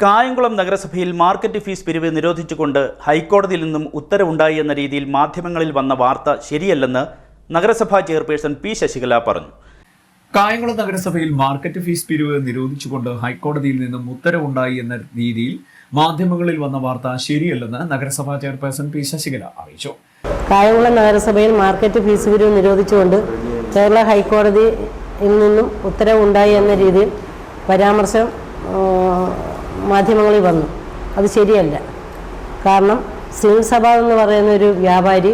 കായംകുളം നഗരസഭയിൽ market fees പിരിവ് നിരോധിച്ചുകൊണ്ട് ഹൈക്കോടതിയിൽ നിന്നും ഉത്തരവുണ്ടായി എന്ന രീതിയിൽ മാധ്യമങ്ങളിൽ വന്ന വാർത്ത ശരിയല്ലെന്ന് നഗരസഭാ ചെയർപേഴ്സൺ പി ശശികല പറഞ്ഞു. കായംകുളം നഗരസഭയിൽ മാർക്കറ്റ് ഫീസ് പിരിവ് നിരോധിച്ചുകൊണ്ട് ഹൈക്കോടതിയിൽ നിന്നും ഉത്തരവുണ്ടായി എന്ന രീതിയിൽ മാധ്യമങ്ങളിൽ വന്ന വാർത്ത ശരിയല്ലെന്ന് നഗരസഭാ ചെയർപേഴ്സൺ പി ശശികല അറിയിച്ചു. കായംകുളം നഗരസഭയിൽ മാർക്കറ്റ് ഫീസ് പിരിവ് നിരോധിച്ചുകൊണ്ട് കേരള ഹൈക്കോടതിയിൽ നിന്നും ഉത്തരവുണ്ടായി എന്ന രീതിയിൽ പരാമർശം മാധ്യമങ്ങളിൽ വന്നു. അത് ശരിയല്ല. കാരണം സിവിൽ സഭ എന്ന് പറയുന്ന ഒരു വ്യാപാരി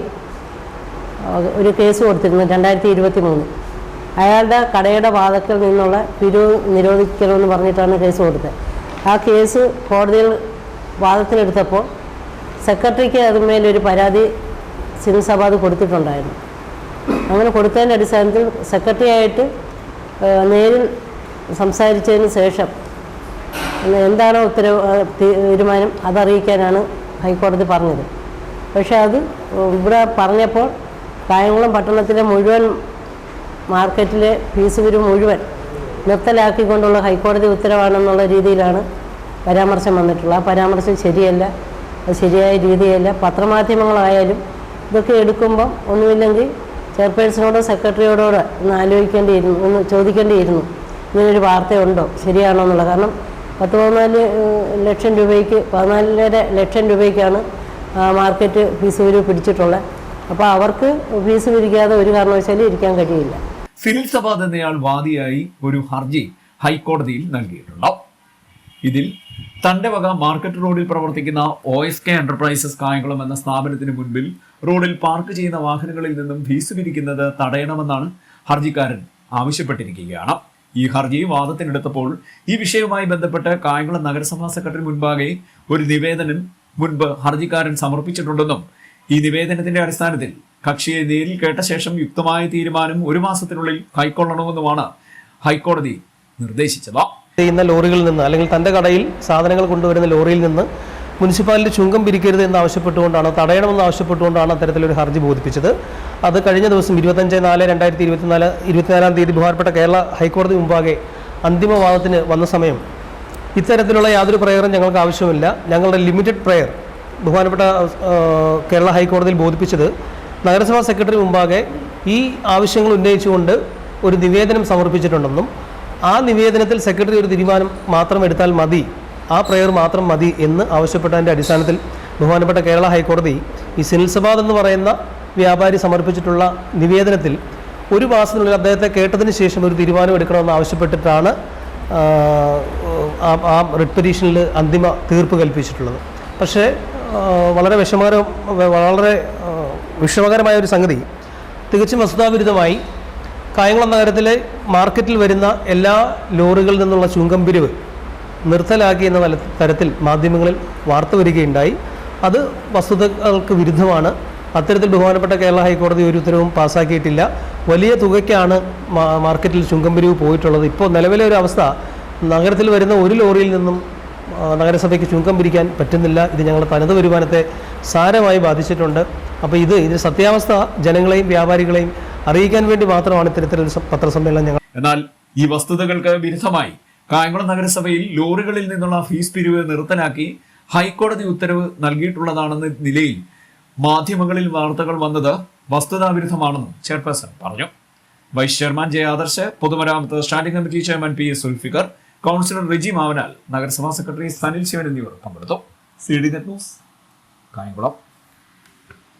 ഒരു കേസ് കൊടുത്തിരുന്നു രണ്ടായിരത്തി ഇരുപത്തി മൂന്ന് അയാളുടെ കടയുടെ വാദത്തിൽ നിന്നുള്ള പിരിവ് നിരോധിക്കണമെന്ന് പറഞ്ഞിട്ടാണ് കേസ് കൊടുത്തത്. ആ കേസ് കോടതിയിൽ വാദത്തിനെടുത്തപ്പോൾ സെക്രട്ടറിക്ക് അതിന്മേലൊരു പരാതി സിവിൽ സഭ അത് കൊടുത്തിട്ടുണ്ടായിരുന്നു. അങ്ങനെ കൊടുത്തതിന്റെ അടിസ്ഥാനത്തിൽ സെക്രട്ടറിയായിട്ട് നേരിൽ സംസാരിച്ചതിന് ശേഷം എന്താണോ ഉത്തരവ് തീരുമാനം അതറിയിക്കാനാണ് ഹൈക്കോടതി പറഞ്ഞത്. പക്ഷേ അത് ഇവിടെ പറഞ്ഞപ്പോൾ കായംകുളം പട്ടണത്തിലെ മുഴുവൻ മാർക്കറ്റിലെ ഫീസ് പിരിവ് മുഴുവൻ നിർത്തലാക്കിക്കൊണ്ടുള്ള ഹൈക്കോടതി ഉത്തരവാണെന്നുള്ള രീതിയിലാണ് പരാമർശം വന്നിട്ടുള്ളത്. ആ പരാമർശം ശരിയല്ല അത് ശരിയായ രീതിയല്ല. പത്രമാധ്യമങ്ങളായാലും ഇതൊക്കെ എടുക്കുമ്പം ഒന്നുമില്ലെങ്കിൽ ചെയർപേഴ്സണോടോ സെക്രട്ടറിയോടോ ഒന്ന് ആലോചിക്കേണ്ടിയിരുന്നു ഒന്ന് ചോദിക്കേണ്ടിയിരുന്നു. ഇങ്ങനൊരു വാർത്തയുണ്ടോ? ശരിയാണോ എന്നുള്ളത് കാരണം പത്ത് പതിനാല് ലക്ഷം രൂപയ്ക്ക് പതിനാലര ലക്ഷം രൂപയ്ക്കാണ് മാർക്കറ്റ് ഫീസ് ഒരു പിടിച്ചിട്ടുള്ളത് അപ്പോൾ അവർക്ക് ഫീസ് പിരിക്കാതെ ഒരു കാരണവശാലും ഇരിക്കാൻ കഴിയില്ല. സിവിൽ സബാദ് എന്നയാൾ വാദിയായി ഒരു ഹർജി ഹൈക്കോടതിയിൽ നൽകിയിട്ടുണ്ട്? ഇതിൽ തന്റെ വക മാർക്കറ്റ് റോഡിൽ പ്രവർത്തിക്കുന്ന O S K enterprises Kayamkulam എന്ന സ്ഥാപനത്തിന് മുൻപിൽ റോഡിൽ പാർക്ക് ചെയ്യുന്ന വാഹനങ്ങളിൽ നിന്നും ഫീസ് പിരിക്കുന്നത് തടയണമെന്നാണ് ഹർജിക്കാരൻ ആവശ്യപ്പെട്ടിരിക്കുകയാണ്. ഈ ഹർജി വാദത്തിനെടുത്തപ്പോൾ ഈ വിഷയവുമായി ബന്ധപ്പെട്ട് കായംകുളം നഗരസഭാ സെക്രട്ടറി മുൻപാകെ ഒരു നിവേദനം മുൻപ് ഹർജിക്കാരൻ സമർപ്പിച്ചിട്ടുണ്ടെന്നും ഈ നിവേദനത്തിന്റെ അടിസ്ഥാനത്തിൽ കക്ഷിയെ നേരിൽ കേട്ട ശേഷം യുക്തമായ തീരുമാനം ഒരു മാസത്തിനുള്ളിൽ കൈക്കൊള്ളണമെന്നുമാണ് ഹൈക്കോടതി നിർദ്ദേശിച്ചത്. ചെയ്യുന്ന ലോറികളിൽ നിന്ന് അല്ലെങ്കിൽ തന്റെ കടയിൽ സാധനങ്ങൾ കൊണ്ടുവരുന്ന ലോറിയിൽ നിന്ന് മുനിസിപ്പാലിറ്റി ചുങ്കം പിരിക്കരുത് എന്ന് ആവശ്യപ്പെട്ടുകൊണ്ടാണ് തടയണമെന്ന് ആവശ്യപ്പെട്ടുകൊണ്ടാണ് അത്തരത്തിലൊരു ഹർജി ബോധിപ്പിച്ചത്? അത് കഴിഞ്ഞ ദിവസം ഇരുപത്തഞ്ച് നാല് രണ്ടായിരത്തി ഇരുപത്തിനാല് ഇരുപത്തിനാലാം തീയതി ബഹുമാനപ്പെട്ട കേരള ഹൈക്കോടതി മുമ്പാകെ അന്തിമവാദത്തിന് വന്ന സമയം. ഇത്തരത്തിലുള്ള യാതൊരു പ്രയറും ഞങ്ങൾക്ക് ആവശ്യമില്ല. ഞങ്ങളുടെ ലിമിറ്റഡ് പ്രയർ ബഹുമാനപ്പെട്ട കേരള ഹൈക്കോടതിയിൽ ബോധിപ്പിച്ചത് നഗരസഭാ സെക്രട്ടറി മുമ്പാകെ ഈ ആവശ്യങ്ങൾ ഉന്നയിച്ചുകൊണ്ട് ഒരു നിവേദനം സമർപ്പിച്ചിട്ടുണ്ടെന്നും ആ നിവേദനത്തിൽ സെക്രട്ടറി ഒരു തീരുമാനം മാത്രം എടുത്താൽ മതി ആ പ്രയർ മാത്രം മതി എന്ന് ആവശ്യപ്പെട്ടതിന്റെ അടിസ്ഥാനത്തിൽ ബഹുമാനപ്പെട്ട കേരള ഹൈക്കോടതി ഈ സിനിൽസബാദ് എന്ന് പറയുന്ന വ്യാപാരി സമർപ്പിച്ചിട്ടുള്ള നിവേദനത്തിൽ ഒരു മാസത്തിനുള്ളിൽ അദ്ദേഹത്തെ കേട്ടതിന് ശേഷം ഒരു തീരുമാനം എടുക്കണമെന്ന് ആവശ്യപ്പെട്ടിട്ടാണ് ആ, റിട്ട് പെറ്റീഷനിൽ അന്തിമ തീർപ്പ് കൽപ്പിച്ചിട്ടുള്ളത്. പക്ഷേ വളരെ വിഷമകര വളരെ വിഷമകരമായ ഒരു സംഗതി തികച്ചും വസ്തുതാവിരുദ്ധമായി കായംകുളം നഗരത്തിലെ മാർക്കറ്റിൽ വരുന്ന എല്ലാ ലോറികളിൽ നിന്നുള്ള ചുങ്കം പിരിവ് നിർത്തലാക്കി എന്ന തരത്തിൽ മാധ്യമങ്ങളിൽ വാർത്ത വരികയുണ്ടായി. അത് വസ്തുതകൾക്ക് വിരുദ്ധമാണ്. അത്തരത്തിൽ ബഹുമാനപ്പെട്ട കേരള ഹൈക്കോടതി ഒരു ഉത്തരവും പാസ്സാക്കിയിട്ടില്ല. വലിയ തുകയ്ക്കാണ് മാർക്കറ്റിൽ ചുങ്കം പിരിവ് പോയിട്ടുള്ളത്. ഇപ്പോൾ നിലവിലെ ഒരു അവസ്ഥ നഗരത്തിൽ വരുന്ന ഒരു ലോറിയിൽ നിന്നും നഗരസഭയ്ക്ക് ചുങ്കം പിരിക്കാൻ പറ്റുന്നില്ല. ഇത് ഞങ്ങളുടെ തനത് വരുമാനത്തെ സാരമായി ബാധിച്ചിട്ടുണ്ട്. അപ്പോൾ ഇത് ഇതിന്റെ സത്യാവസ്ഥ ജനങ്ങളെയും വ്യാപാരികളെയും അറിയിക്കാൻ വേണ്ടി മാത്രമാണ് ഇത്തരത്തിലൊരു പത്രസമ്മേളനം ഞങ്ങൾ എന്നാൽ ഈ വസ്തുതകൾക്ക് വിരുദ്ധമായി കായംകുളം നഗരസഭയിൽ ലോറികളിൽ നിന്നുള്ള ഫീസ് പിരിവ് നിർത്തലാക്കി ഹൈക്കോടതി ഉത്തരവ് നൽകിയിട്ടുള്ളതാണെന്ന നിലയിൽ മാധ്യമങ്ങളിൽ വാർത്തകൾ വന്നത് വസ്തുതാവിരുദ്ധമാണെന്നും ചെയർപേഴ്സൺ പറഞ്ഞു. വൈസ് ചെയർമാൻ ജെ ആദർശ് പൊതുമരാമത്ത് standing committee chairman P S Sulfikar councillor Riji Mavanal നഗരസഭാ സെക്രട്ടറി സനിൽ ശിവൻ എന്നിവർ പങ്കെടുത്തു. C D net news Kayamkulam.